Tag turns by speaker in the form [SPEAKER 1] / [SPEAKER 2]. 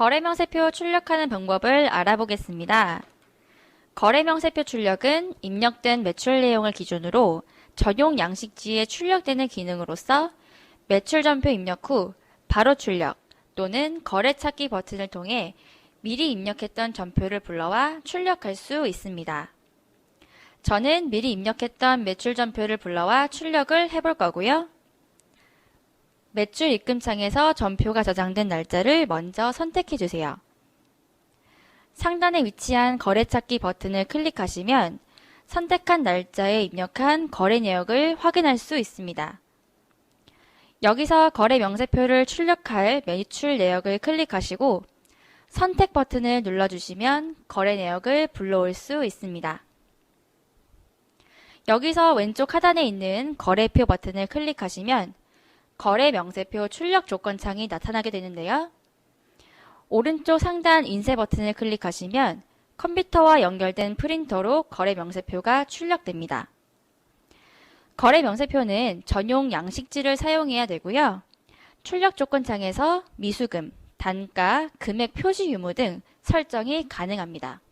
[SPEAKER 1] 거래 명세표 출력하는 방법을 알아보겠습니다. 거래 명세표 출력은 입력된 매출 내용을 기준으로 전용 양식지에 출력되는 기능으로서 매출 전표 입력 후 바로 출력 또는 거래 찾기 버튼을 통해 미리 입력했던 전표를 불러와 출력할 수 있습니다. 저는 미리 입력했던 매출 전표를 불러와 출력을 해볼 거고요. 매출 입금창에서 전표가 저장된 날짜를 먼저 선택해 주세요. 상단에 위치한 거래 찾기 버튼을 클릭하시면 선택한 날짜에 입력한 거래 내역을 확인할 수 있습니다. 여기서 거래 명세표를 출력할 매출 내역을 클릭하시고 선택 버튼을 눌러주시면 거래 내역을 불러올 수 있습니다. 여기서 왼쪽 하단에 있는 거래표 버튼을 클릭하시면 거래 명세표 출력 조건 창이 나타나게 되는데요. 오른쪽 상단 인쇄 버튼을 클릭하시면 컴퓨터와 연결된 프린터로 거래 명세표가 출력됩니다. 거래 명세표는 전용 양식지를 사용해야 되고요. 출력 조건 창에서 미수금, 단가, 금액 표시 유무 등 설정이 가능합니다.